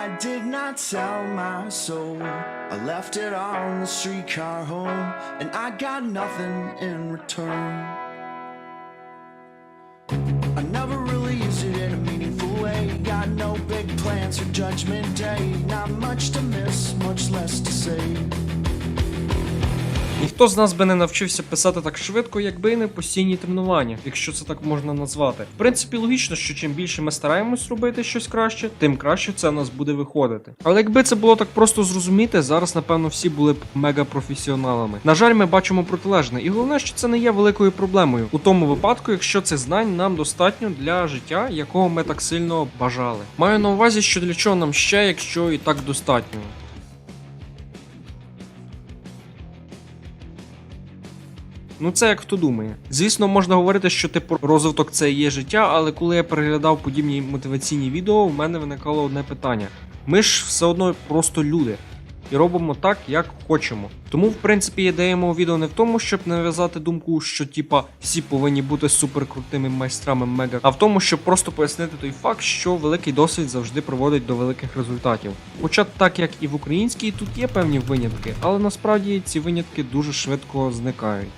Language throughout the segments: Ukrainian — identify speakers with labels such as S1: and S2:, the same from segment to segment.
S1: I did not sell my soul. I left it on the streetcar home, and I got nothing in return. I never really used it in a meaningful way. Got no big plans for Judgment Day. Not much to miss, much less to say.
S2: Ніхто з нас би не навчився писати так швидко, якби не постійні тренування, якщо це так можна назвати. В принципі, логічно, що чим більше ми стараємось робити щось краще, тим краще це в нас буде виходити. Але якби це було так просто зрозуміти, зараз напевно всі були б мега-професіоналами. На жаль, ми бачимо протилежне, і головне, що це не є великою проблемою у тому випадку, якщо цих знань нам достатньо для життя, якого ми так сильно бажали. Маю на увазі, що для чого нам ще, якщо і так достатньо. Ну це як хто думає. Звісно, можна говорити, що типу розвиток це є життя, але коли я переглядав подібні мотиваційні відео, в мене виникало одне питання: ми ж все одно просто люди. І робимо так, як хочемо. Тому, в принципі, ідея мого відео не в тому, щоб нав'язати думку, що типа всі повинні бути суперкрутими майстрами мега, а в тому, щоб просто пояснити той факт, що великий досвід завжди приводить до великих результатів. Хоча так як і в українській, тут є певні винятки, але насправді ці винятки дуже швидко зникають.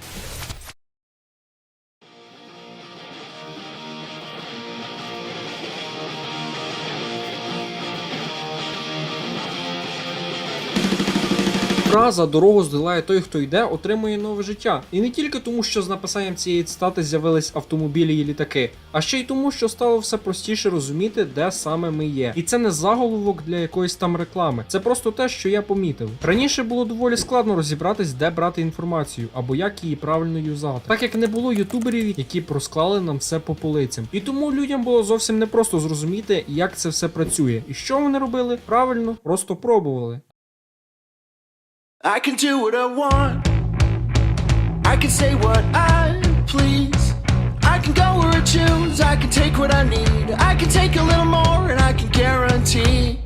S2: Фраза дорогу здолає той, хто йде, отримує нове життя. І не тільки тому, що з написанням цієї цитати з'явились автомобілі і літаки, а ще й тому, що стало все простіше розуміти, де саме ми є. І це не заголовок для якоїсь там реклами. Це просто те, що я помітив. Раніше було доволі складно розібратись, де брати інформацію або як її правильно юзати, так як не було ютуберів, які б розклали нам все по полицям. І тому людям було зовсім непросто зрозуміти, як це все працює. І що вони робили? Правильно, просто пробували.
S1: I can do what I want. I can say what I please. I can go where I choose. I can take what I need. I can take a little more, and I can guarantee.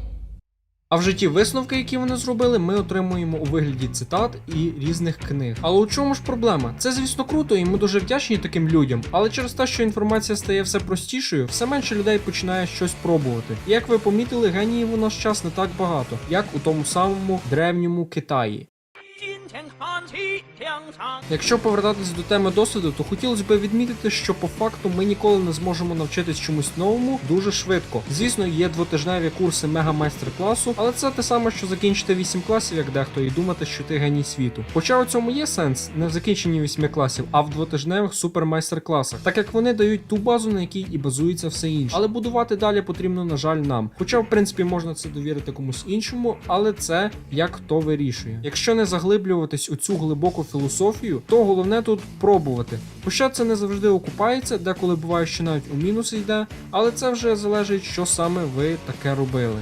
S2: А в житті висновки, які вони зробили, ми отримуємо у вигляді цитат і різних книг. Але у чому ж проблема? Це, звісно, круто, і ми дуже вдячні таким людям. Але через те, що інформація стає все простішою, все менше людей починає щось пробувати. І як ви помітили, геніїв у наш час не так багато, як у тому самому древньому Китаї. Якщо повертатись до теми досвіду, то хотілося б відмітити, що по факту ми ніколи не зможемо навчитись чомусь новому дуже швидко. Звісно, є двотижневі курси мега-майстер-класу, але це те саме, що закінчити 8 класів, як дехто, і думати, що ти геній світу. Хоча у цьому є сенс не в закінченні 8 класів, а в двотижневих супермайстер-класах, так як вони дають ту базу, на якій і базується все інше. Але будувати далі потрібно, на жаль, нам. Хоча, в принципі, можна це довірити комусь іншому, але це як хто вирішує. Якщо не заглиблюватись у цю глибоку філософію, то головне тут пробувати. Хоча це не завжди окупається, деколи буває, що навіть у мінус йде, але це вже залежить, що саме ви таке робили.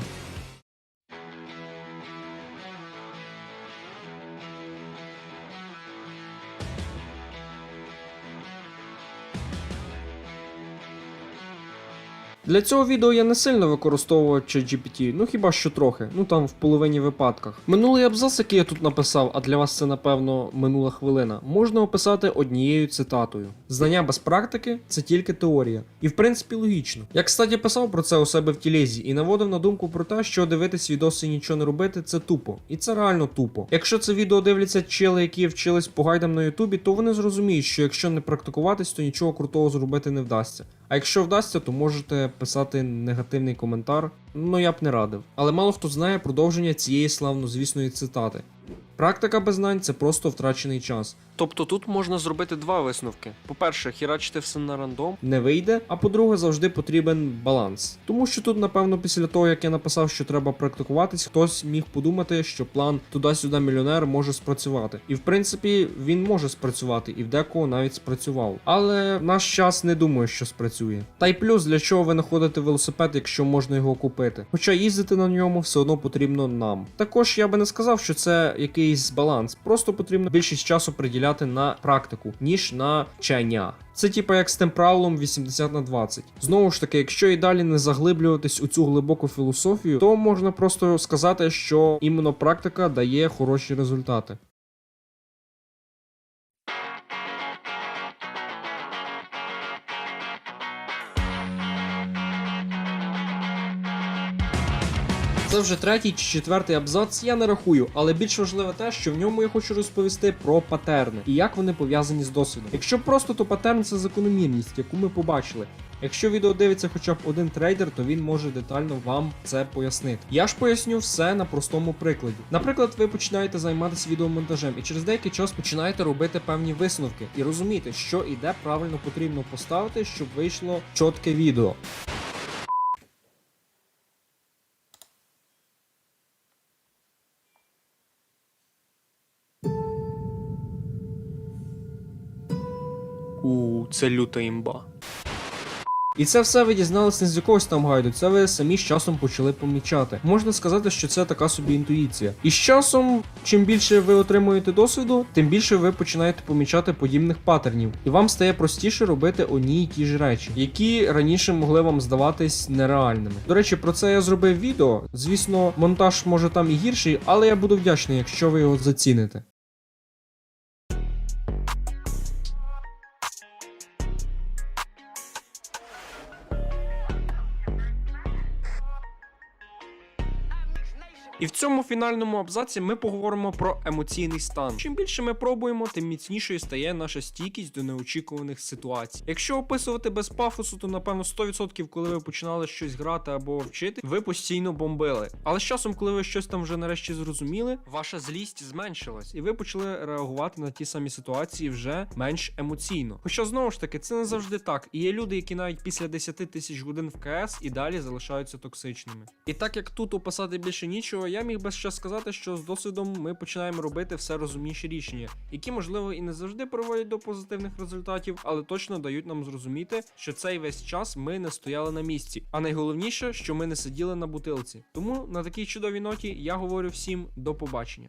S2: Для цього відео я не сильно використовував ChatGPT, ну хіба що трохи, ну там в половині випадках. Минулий абзац, який я тут написав, а для вас це напевно минула хвилина, можна описати однією цитатою: знання без практики це тільки теорія. І в принципі логічно. Я, кстати, писав про це у себе в тілезі і наводив на думку про те, що дивитись відоси і нічого не робити це тупо. І це реально тупо. Якщо це відео дивляться чели, які вчились по гайдам на Ютубі, то вони зрозуміють, що якщо не практикуватись, то нічого крутого зробити не вдасться. А якщо вдасться, то можете писати негативний коментар. Ну я б не радив. Але мало хто знає продовження цієї славнозвісної цитати. Практика без знань це просто втрачений час. Тобто тут можна зробити два висновки: по-перше, хірачити все на рандом не вийде, а по-друге, завжди потрібен баланс. Тому що тут, напевно, після того, як я написав, що треба практикуватись, хтось міг подумати, що план туди-сюди мільйонер може спрацювати. І в принципі він може спрацювати, і в декого навіть спрацював. Але в наш час не думаю, що спрацює. Та й плюс, для чого ви знаходите велосипед, якщо можна його купити. Хоча їздити на ньому все одно потрібно нам. Також я би не сказав, що це якийсь баланс. Просто потрібно більшість часу приділяти на практику, ніж на чайня. Це типа як з тим правилом 80 на 20. Знову ж таки, якщо і далі не заглиблюватись у цю глибоку філософію, то можна просто сказати, що іменно практика дає хороші результати. Це вже третій чи четвертий абзац, я не рахую, але більш важливе те, що в ньому я хочу розповісти про патерни і як вони пов'язані з досвідом. Якщо просто, то патерн це закономірність, яку ми побачили. Якщо відео дивиться хоча б один трейдер, то він може детально вам це пояснити. Я ж поясню все на простому прикладі. Наприклад, ви починаєте займатися відеомонтажем і через деякий час починаєте робити певні висновки і розуміти, що і де правильно потрібно поставити, щоб вийшло чітке відео. Це люта імба. І це все ви дізналися не з якогось там гайду, це ви самі з часом почали помічати. Можна сказати, що це така собі інтуїція. І з часом, чим більше ви отримуєте досвіду, тим більше ви починаєте помічати подібних паттернів, і вам стає простіше робити одні й ті ж речі, які раніше могли вам здаватись нереальними. До речі, про це я зробив відео. Звісно, монтаж може там і гірший, але я буду вдячний, якщо ви його заціните. І в цьому фінальному абзаці ми поговоримо про емоційний стан. Чим більше ми пробуємо, тим міцнішою стає наша стійкість до неочікуваних ситуацій. Якщо описувати без пафосу, то напевно 100% коли ви починали щось грати або вчити, ви постійно бомбили. Але з часом, коли ви щось там вже нарешті зрозуміли, ваша злість зменшилась, і ви почали реагувати на ті самі ситуації вже менш емоційно. Хоча знову ж таки, це не завжди так. І є люди, які навіть після 10 тисяч годин в КС і далі залишаються токсичними. І так як тут описати більше нічого, я міг би ще сказати, що з досвідом ми починаємо робити все розумніші рішення, які можливо і не завжди приводять до позитивних результатів, але точно дають нам зрозуміти, що цей весь час ми не стояли на місці. А найголовніше, що ми не сиділи на бутилці. Тому на такій чудовій ноті я говорю всім до побачення.